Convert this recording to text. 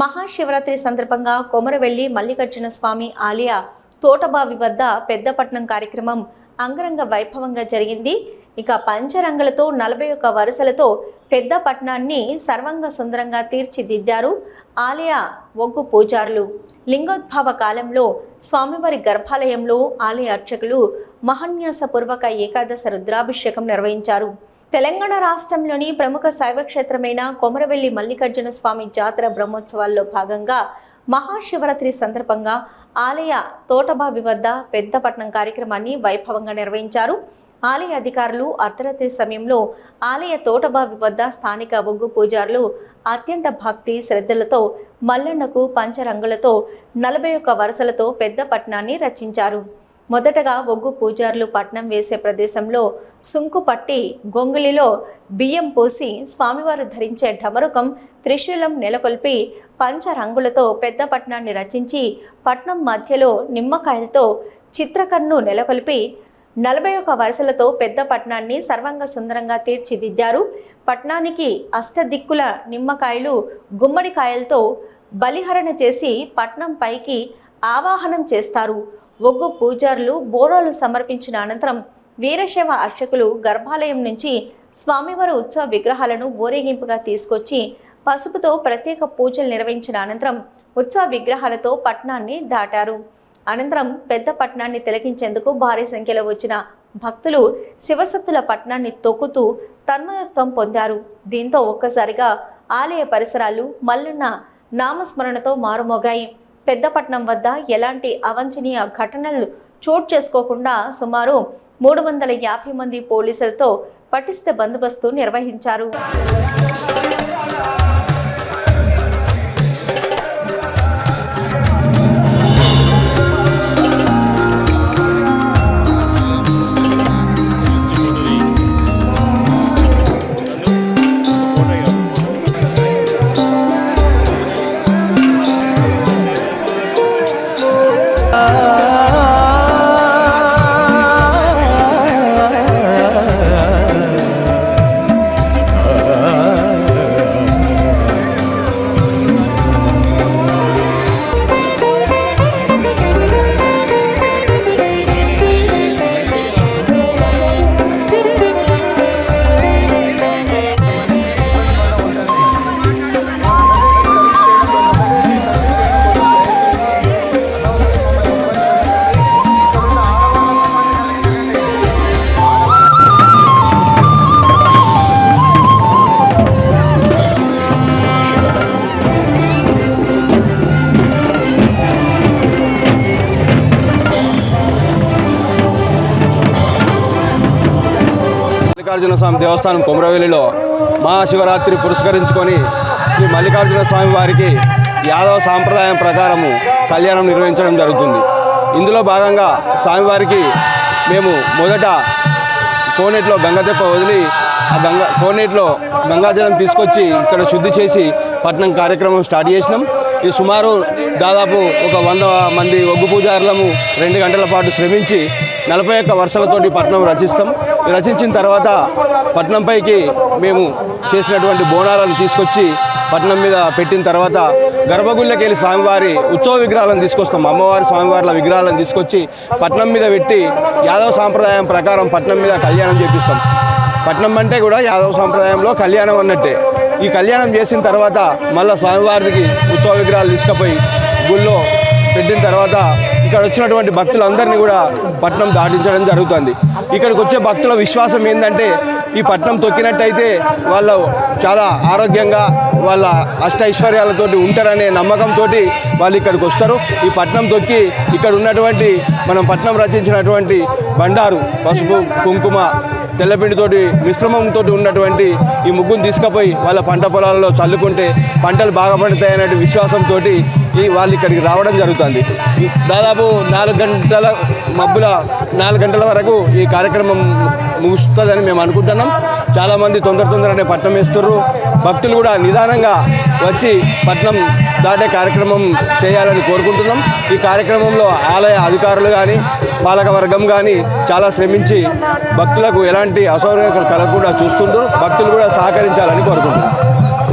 మహాశివరాత్రి సందర్భంగా కొమరవెల్లి మల్లికార్జున స్వామి ఆలయ తోటబావి వద్ద పెద్దపట్నం కార్యక్రమం అంగరంగ వైభవంగా జరిగింది. ఇక పంచరంగులతో నలభై ఒక్క వరుసలతో పెద్ద పట్టణాన్ని సర్వంగ సుందరంగా తీర్చిదిద్దారు ఆలయ ఒగ్గు పూజారులు. లింగోద్భవ కాలంలో స్వామివారి గర్భాలయంలో ఆలయ అర్చకులు మహన్యాసపూర్వక ఏకాదశ రుద్రాభిషేకం నిర్వహించారు. తెలంగాణ రాష్ట్రంలోని ప్రముఖ శైవ క్షేత్రమైన కొమరవెల్లి మల్లికార్జున స్వామి జాతర బ్రహ్మోత్సవాల్లో భాగంగా మహాశివరాత్రి సందర్భంగా ఆలయ తోటబావి వద్ద పెద్దపట్నం కార్యక్రమాన్ని వైభవంగా నిర్వహించారు. ఆలయ అధికారులు అర్ధరాత్రి సమయంలో ఆలయ తోటబావి వద్ద స్థానిక ఒగ్గు పూజారులు అత్యంత భక్తి శ్రద్ధలతో మల్లన్నకు పంచరంగులతో నలభై ఒక్క వరుసలతో పెద్దపట్నాన్ని రచించారు. మొదటగా ఒగ్గు పూజారులు పట్నం వేసే ప్రదేశంలో సుంకు పట్టి గొంగులిలో బియ్యం పోసి స్వామివారు ధరించే ఢమరుకం త్రిశూలం నెలకొల్పి పంచరంగులతో పెద్ద పట్నాన్ని రచించి పట్నం మధ్యలో నిమ్మకాయలతో చిత్రకన్ను నెలకొల్పి నలభై ఒక వరుసలతో పెద్ద పట్నాన్ని సర్వంగ సుందరంగా తీర్చిదిద్దారు. పట్నానికి అష్టదిక్కుల నిమ్మకాయలు గుమ్మడికాయలతో బలిహరణ చేసి పట్నం పైకి ఆవాహనం చేస్తారు. ఒగ్గు పూజారులు బోనాలు సమర్పించిన అనంతరం వీరశైవ అర్చకులు గర్భాలయం నుంచి స్వామివారి ఉత్సవ విగ్రహాలను ఊరేగింపుగా తీసుకొచ్చి పసుపుతో ప్రత్యేక పూజలు నిర్వహించిన అనంతరం ఉత్సవ విగ్రహాలతో పట్నాన్ని దాటారు. అనంతరం పెద్ద పట్నాన్ని తిలకించేందుకు భారీ సంఖ్యలో వచ్చిన భక్తులు శివసత్తుల పట్నాన్ని తొక్కుతూ తన్మయత్వం పొందారు. దీంతో ఒక్కసారిగా ఆలయ పరిసరాలు మల్లున్న నామస్మరణతో మారుమోగాయి. పెద్దపట్నం వద్ద ఎలాంటి అవాంఛనీయ ఘటనలు చోటు చేసుకోకుండా సుమారు మూడు వందల యాభై మంది పోలీసులతో పటిష్ట బందోబస్తు నిర్వహించారు. మల్లికార్జున స్వామి దేవస్థానం కుమరవెల్లిలో మహాశివరాత్రి పురస్కరించుకొని శ్రీ మల్లికార్జున స్వామి వారికి యాదవ సాంప్రదాయం ప్రకారము కళ్యాణం నిర్వహించడం జరుగుతుంది. ఇందులో భాగంగా స్వామివారికి మేము మొదట కోనేటిలో గంగదెప్ప వదిలి ఆ గంగ కోనేటిలో గంగాజలం తీసుకొచ్చి ఇక్కడ శుద్ధి చేసి పట్నం కార్యక్రమం స్టార్ట్ చేసినాం. ఇది సుమారు దాదాపు ఒక వంద మంది ఒగ్గు పూజారులము రెండు గంటల పాటు శ్రమించి నలభై ఒక్క వర్షాలతోటి పట్నం రచిస్తాం. రచించిన తర్వాత పట్నంపైకి మేము చేసినటువంటి బోనాలను తీసుకొచ్చి పట్నం మీద పెట్టిన తర్వాత గర్భగుళ్ళకి వెళ్ళి స్వామివారి ఉత్సవ విగ్రహాలను తీసుకొస్తాం. అమ్మవారి స్వామివార్ల విగ్రహాలను తీసుకొచ్చి పట్నం మీద పెట్టి యాదవ సాంప్రదాయం ప్రకారం పట్నం మీద కళ్యాణం చేపిస్తాం. పట్నం అంటే కూడా యాదవ సాంప్రదాయంలో కళ్యాణం అన్నట్టే. ఈ కళ్యాణం చేసిన తర్వాత మళ్ళీ స్వామివారికి ఉత్సవ విగ్రహాలు తీసుకుపోయి గుళ్ళో పెట్టిన తర్వాత ఇక్కడ వచ్చినటువంటి భక్తులందరినీ కూడా పట్నం దాటించడం జరుగుతుంది. ఇక్కడికి వచ్చే భక్తుల విశ్వాసం ఏంటంటే ఈ పట్నం తొక్కినట్టయితే వాళ్ళు చాలా ఆరోగ్యంగా వాళ్ళ అష్ట ఐశ్వర్యాలతోటి ఉంటారనే నమ్మకంతో వాళ్ళు ఇక్కడికి వస్తారు. ఈ పట్నం తొక్కి ఇక్కడ ఉన్నటువంటి మనం పట్నం రచించినటువంటి బండారు పసుపు కుంకుమ తెల్లపిండితోటి మిశ్రమంతో ఉన్నటువంటి ఈ ముగ్గును తీసుకుపోయి వాళ్ళ పంట పొలాలలో చల్లుకుంటే పంటలు బాగా పండుతాయనే విశ్వాసంతో ఈ వాళ్ళు ఇక్కడికి రావడం జరుగుతుంది. ఈ దాదాపు నాలుగు గంటల మబ్బుల నాలుగు గంటల వరకు ఈ కార్యక్రమం ముగుస్తుందని మేము అనుకుంటున్నాం. చాలామంది తొందర తొందరనే పట్నం వేస్తున్నారు భక్తులు కూడా నిదానంగా వచ్చి పట్నం దాటే కార్యక్రమం చేయాలని కోరుకుంటున్నాం. ఈ కార్యక్రమంలో ఆలయ అధికారులు కానీ పాలక వర్గం కానీ చాలా శ్రమించి భక్తులకు ఎలాంటి అసౌకర్యాలు కలగకుండా చూస్తుంటూ భక్తులు కూడా సహకరించాలని కోరుకుంటున్నాను